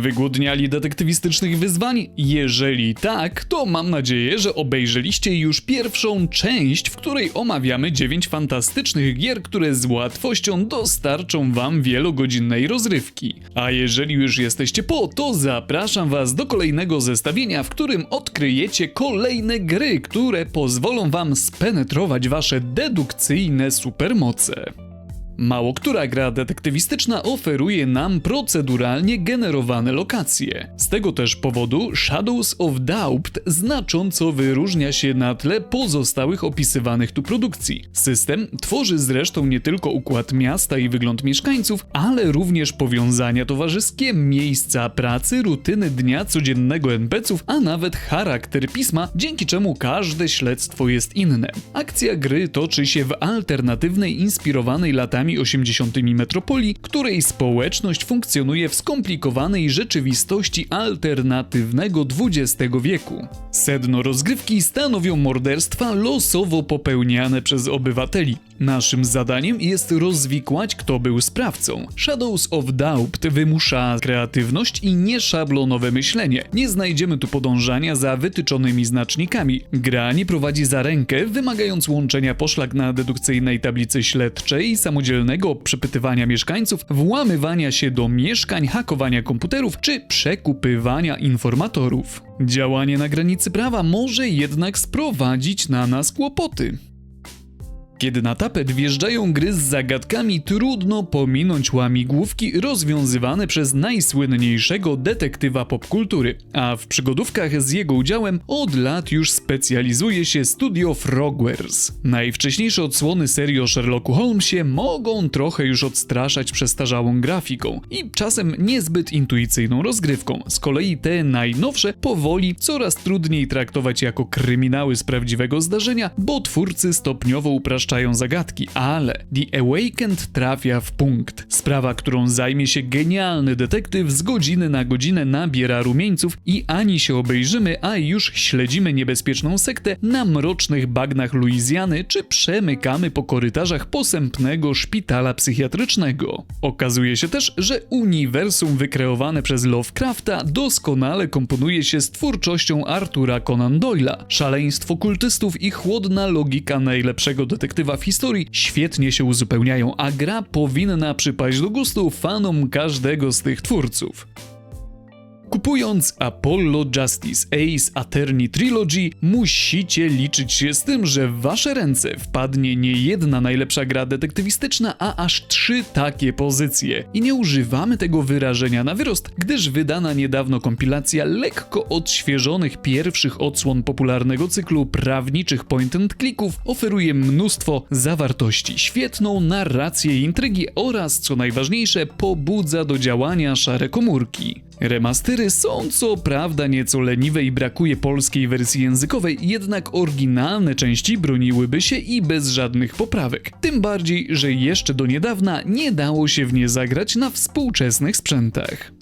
Wygłodniali detektywistycznych wyzwań? Jeżeli tak, to mam nadzieję, że obejrzeliście już pierwszą część, w której omawiamy 9 fantastycznych gier, które z łatwością dostarczą wam wielogodzinnej rozrywki. A jeżeli już jesteście po, to zapraszam was do kolejnego zestawienia, w którym odkryjecie kolejne gry, które pozwolą wam spenetrować wasze dedukcyjne supermoce. Mało która gra detektywistyczna oferuje nam proceduralnie generowane lokacje. Z tego też powodu Shadows of Doubt znacząco wyróżnia się na tle pozostałych opisywanych tu produkcji. System tworzy zresztą nie tylko układ miasta i wygląd mieszkańców, ale również powiązania towarzyskie, miejsca pracy, rutyny dnia codziennego NPC-ów, a nawet charakter pisma, dzięki czemu każde śledztwo jest inne. Akcja gry toczy się w alternatywnej, inspirowanej latami 80. metropolii, której społeczność funkcjonuje w skomplikowanej rzeczywistości alternatywnego XX wieku. Sedno rozgrywki stanowią morderstwa losowo popełniane przez obywateli. Naszym zadaniem jest rozwikłać, kto był sprawcą. Shadows of Doubt wymusza kreatywność i nieszablonowe myślenie. Nie znajdziemy tu podążania za wytyczonymi znacznikami. Gra nie prowadzi za rękę, wymagając łączenia poszlak na dedukcyjnej tablicy śledczej, samodzielnego przepytywania mieszkańców, włamywania się do mieszkań, hakowania komputerów czy przekupywania informatorów. Działanie na granicy prawa może jednak sprowadzić na nas kłopoty. Kiedy na tapet wjeżdżają gry z zagadkami, trudno pominąć łamigłówki rozwiązywane przez najsłynniejszego detektywa popkultury, a w przygodówkach z jego udziałem od lat już specjalizuje się studio Frogwares. Najwcześniejsze odsłony serii o Sherlocku Holmesie mogą trochę już odstraszać przestarzałą grafiką i czasem niezbyt intuicyjną rozgrywką. Z kolei te najnowsze powoli coraz trudniej traktować jako kryminały z prawdziwego zdarzenia, bo twórcy stopniowo upraszczają zagadki, ale The Awakened trafia w punkt. Sprawa, którą zajmie się genialny detektyw z godziny na godzinę nabiera rumieńców i ani się obejrzymy, a już śledzimy niebezpieczną sektę na mrocznych bagnach Luizjany, czy przemykamy po korytarzach posępnego szpitala psychiatrycznego. Okazuje się też, że uniwersum wykreowane przez Lovecrafta doskonale komponuje się z twórczością Artura Conan Doyle'a. Szaleństwo kultystów i chłodna logika najlepszego detektywa w historii świetnie się uzupełniają, a gra powinna przypaść do gustu fanom każdego z tych twórców. Kupując Apollo Justice Ace Attorney Trilogy, musicie liczyć się z tym, że w wasze ręce wpadnie nie jedna najlepsza gra detektywistyczna, a aż trzy takie pozycje. I nie używamy tego wyrażenia na wyrost, gdyż wydana niedawno kompilacja lekko odświeżonych pierwszych odsłon popularnego cyklu prawniczych point and clicków oferuje mnóstwo zawartości, świetną narrację i intrygi oraz, co najważniejsze, pobudza do działania szare komórki. Remastery są co prawda nieco leniwe i brakuje polskiej wersji językowej, jednak oryginalne części broniłyby się i bez żadnych poprawek. Tym bardziej, że jeszcze do niedawna nie dało się w nie zagrać na współczesnych sprzętach.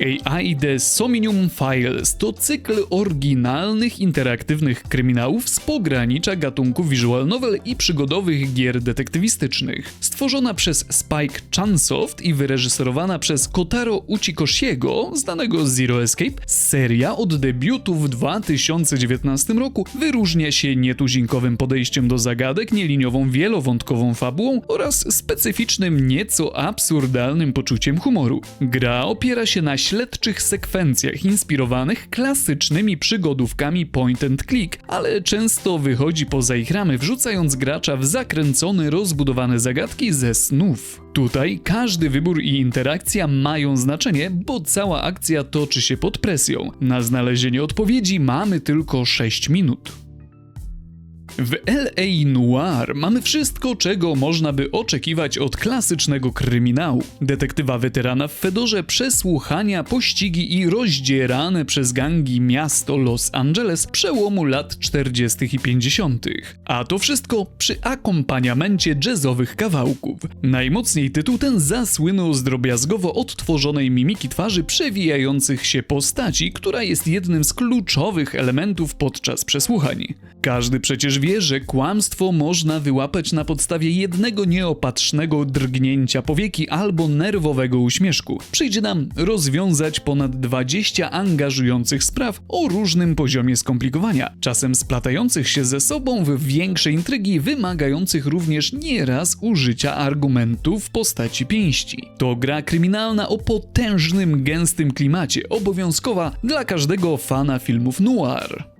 AI The Somnium Files to cykl oryginalnych, interaktywnych kryminałów z pogranicza gatunku visual novel i przygodowych gier detektywistycznych. Stworzona przez Spike Chunsoft i wyreżyserowana przez Kotaro Uchikoshiego, znanego z Zero Escape, seria od debiutu w 2019 roku wyróżnia się nietuzinkowym podejściem do zagadek, nieliniową wielowątkową fabułą oraz specyficznym, nieco absurdalnym poczuciem humoru. Gra opiera się na śledczych sekwencjach inspirowanych klasycznymi przygodówkami point and click, ale często wychodzi poza ich ramy, wrzucając gracza w zakręcone, rozbudowane zagadki ze snów. Tutaj każdy wybór i interakcja mają znaczenie, bo cała akcja toczy się pod presją. Na znalezienie odpowiedzi mamy tylko 6 minut. W LA Noir mamy wszystko, czego można by oczekiwać od klasycznego kryminału. Detektywa weterana w Fedorze, przesłuchania, pościgi i rozdzierane przez gangi miasto Los Angeles przełomu lat 40. i 50. A to wszystko przy akompaniamencie jazzowych kawałków. Najmocniej tytuł ten zasłynął z drobiazgowo odtworzonej mimiki twarzy przewijających się postaci, która jest jednym z kluczowych elementów podczas przesłuchań. Każdy przecież wie, wie, że kłamstwo można wyłapać na podstawie jednego nieopatrznego drgnięcia powieki albo nerwowego uśmieszku. Przyjdzie nam rozwiązać ponad 20 angażujących spraw o różnym poziomie skomplikowania, czasem splatających się ze sobą w większe intrygi, wymagających również nieraz użycia argumentów w postaci pięści. To gra kryminalna o potężnym, gęstym klimacie, obowiązkowa dla każdego fana filmów noir.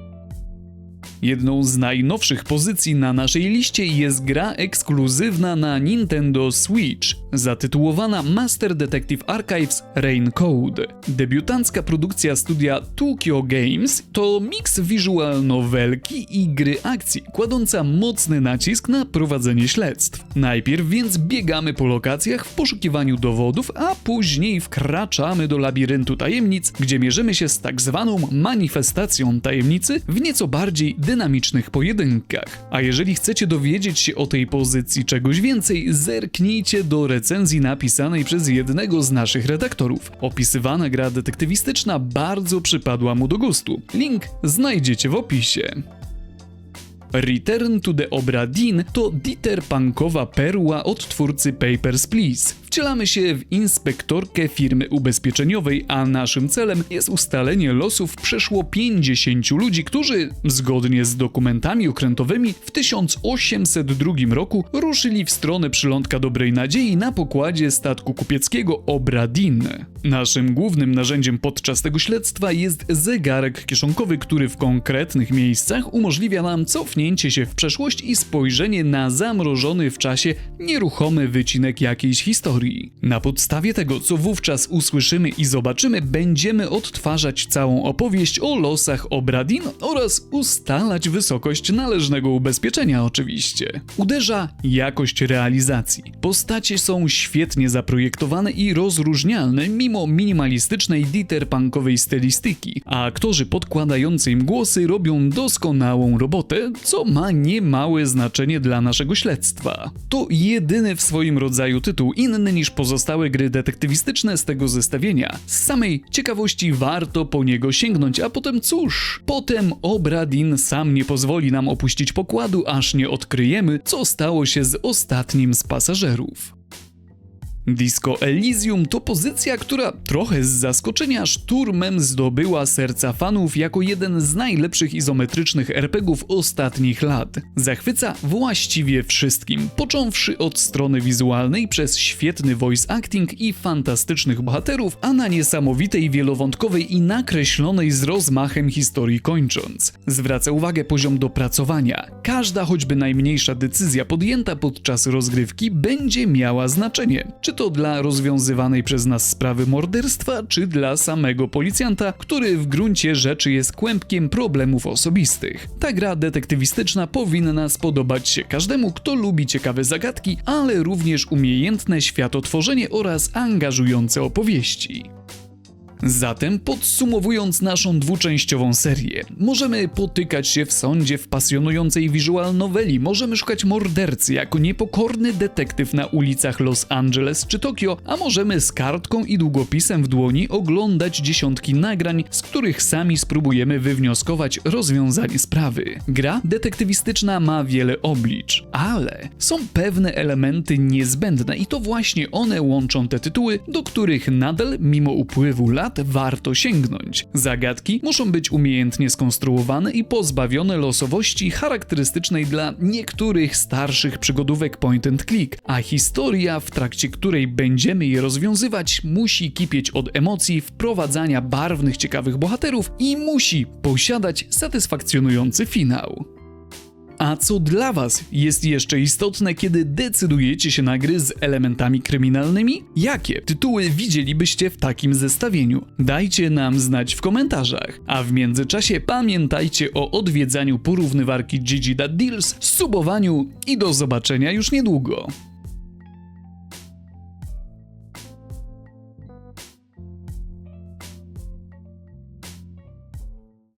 Jedną z najnowszych pozycji na naszej liście jest gra ekskluzywna na Nintendo Switch, zatytułowana Master Detective Archives Rain Code. Debiutancka produkcja studia Tokyo Games to miks visual novelki i gry akcji, kładąca mocny nacisk na prowadzenie śledztw. Najpierw więc biegamy po lokacjach w poszukiwaniu dowodów, a później wkraczamy do labiryntu tajemnic, gdzie mierzymy się z tak zwaną manifestacją tajemnicy w nieco bardziej dynamicznych pojedynkach. A jeżeli chcecie dowiedzieć się o tej pozycji czegoś więcej, zerknijcie do recenzji napisanej przez jednego z naszych redaktorów. Opisywana gra detektywistyczna bardzo przypadła mu do gustu. Link znajdziecie w opisie. Return to the Obra Dinn to diterpunkowa perła od twórcy Papers, Please. Wcielamy się w inspektorkę firmy ubezpieczeniowej, a naszym celem jest ustalenie losów przeszło 50 ludzi, którzy, zgodnie z dokumentami okrętowymi, w 1802 roku ruszyli w stronę przylądka Dobrej Nadziei na pokładzie statku kupieckiego Obra Dinn. Naszym głównym narzędziem podczas tego śledztwa jest zegarek kieszonkowy, który w konkretnych miejscach umożliwia nam cofnięcie się w przeszłość i spojrzenie na zamrożony w czasie nieruchomy wycinek jakiejś historii. Na podstawie tego, co wówczas usłyszymy i zobaczymy, będziemy odtwarzać całą opowieść o losach Obradin oraz ustalać wysokość należnego ubezpieczenia oczywiście. Uderza jakość realizacji. Postacie są świetnie zaprojektowane i rozróżnialne mimo minimalistycznej diterpunkowej stylistyki, a aktorzy podkładający im głosy robią doskonałą robotę, co ma niemałe znaczenie dla naszego śledztwa. To jedyny w swoim rodzaju tytuł inny niż pozostałe gry detektywistyczne z tego zestawienia. Z samej ciekawości warto po niego sięgnąć, a potem cóż, potem Obradin sam nie pozwoli nam opuścić pokładu, aż nie odkryjemy, co stało się z ostatnim z pasażerów. Disco Elysium to pozycja, która trochę z zaskoczenia szturmem zdobyła serca fanów jako jeden z najlepszych izometrycznych RPGów ostatnich lat. Zachwyca właściwie wszystkim, począwszy od strony wizualnej przez świetny voice acting i fantastycznych bohaterów, a na niesamowitej wielowątkowej i nakreślonej z rozmachem historii kończąc. Zwraca uwagę poziom dopracowania. Każda choćby najmniejsza decyzja podjęta podczas rozgrywki będzie miała znaczenie. Czy to dla rozwiązywanej przez nas sprawy morderstwa, czy dla samego policjanta, który w gruncie rzeczy jest kłębkiem problemów osobistych. Ta gra detektywistyczna powinna spodobać się każdemu, kto lubi ciekawe zagadki, ale również umiejętne światotworzenie oraz angażujące opowieści. Zatem podsumowując naszą dwuczęściową serię, możemy potykać się w sądzie w pasjonującej visual noweli, możemy szukać mordercy jako niepokorny detektyw na ulicach Los Angeles czy Tokio, a możemy z kartką i długopisem w dłoni oglądać dziesiątki nagrań, z których sami spróbujemy wywnioskować rozwiązanie sprawy. Gra detektywistyczna ma wiele oblicz, ale są pewne elementy niezbędne i to właśnie one łączą te tytuły, do których nadal, mimo upływu lat, warto sięgnąć. Zagadki muszą być umiejętnie skonstruowane i pozbawione losowości charakterystycznej dla niektórych starszych przygodówek point and click, a historia, w trakcie której będziemy je rozwiązywać, musi kipieć od emocji wprowadzania barwnych, ciekawych bohaterów i musi posiadać satysfakcjonujący finał. A co dla Was jest jeszcze istotne, kiedy decydujecie się na gry z elementami kryminalnymi? Jakie tytuły widzielibyście w takim zestawieniu? Dajcie nam znać w komentarzach. A w międzyczasie pamiętajcie o odwiedzaniu porównywarki GG Deals, subowaniu i do zobaczenia już niedługo.